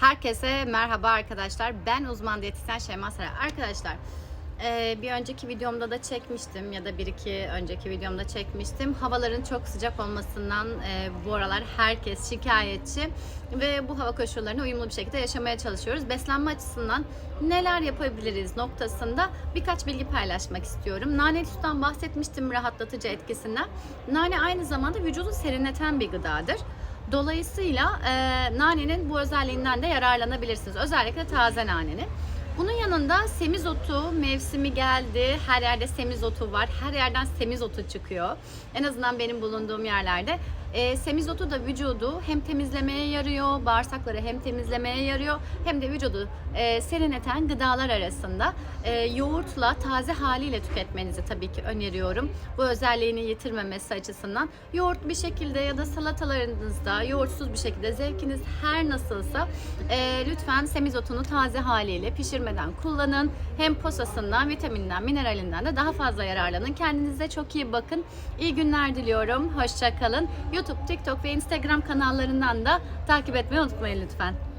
Herkese merhaba arkadaşlar. Ben uzman diyetisyen Şeyma Saray. Arkadaşlar e, bir önceki videomda da çekmiştim ya da bir iki önceki videomda çekmiştim. Havaların çok sıcak olmasından e, bu aralar herkes şikayetçi ve bu hava koşullarına uyumlu bir şekilde yaşamaya çalışıyoruz. Beslenme açısından neler yapabiliriz noktasında birkaç bilgi paylaşmak istiyorum. Nane sütten bahsetmiştim rahatlatıcı etkisinden. Nane aynı zamanda vücudu serinleten bir gıdadır. Dolayısıyla e, nanenin bu özelliğinden de yararlanabilirsiniz. Özellikle taze nanenin. Bunun yanında semizotu mevsimi geldi. Her yerde semizotu var. Her yerden semizotu çıkıyor. En azından benim bulunduğum yerlerde. E, semizotu da vücudu hem temizlemeye yarıyor, bağırsakları hem temizlemeye yarıyor hem de vücudu e, serinleten gıdalar arasında. E, yoğurtla taze haliyle tüketmenizi tabii ki öneriyorum. Bu özelliğini yitirmemesi açısından. Yoğurt bir şekilde ya da salatalarınızda yoğurtsuz bir şekilde zevkiniz her nasılsa e, lütfen semizotunu taze haliyle pişirmeden kullanın. Hem posasından, vitaminden, mineralinden de daha fazla yararlanın. Kendinize çok iyi bakın. İyi günler diliyorum. Hoşça kalın. YouTube, TikTok ve Instagram kanallarından da takip etmeyi unutmayın lütfen.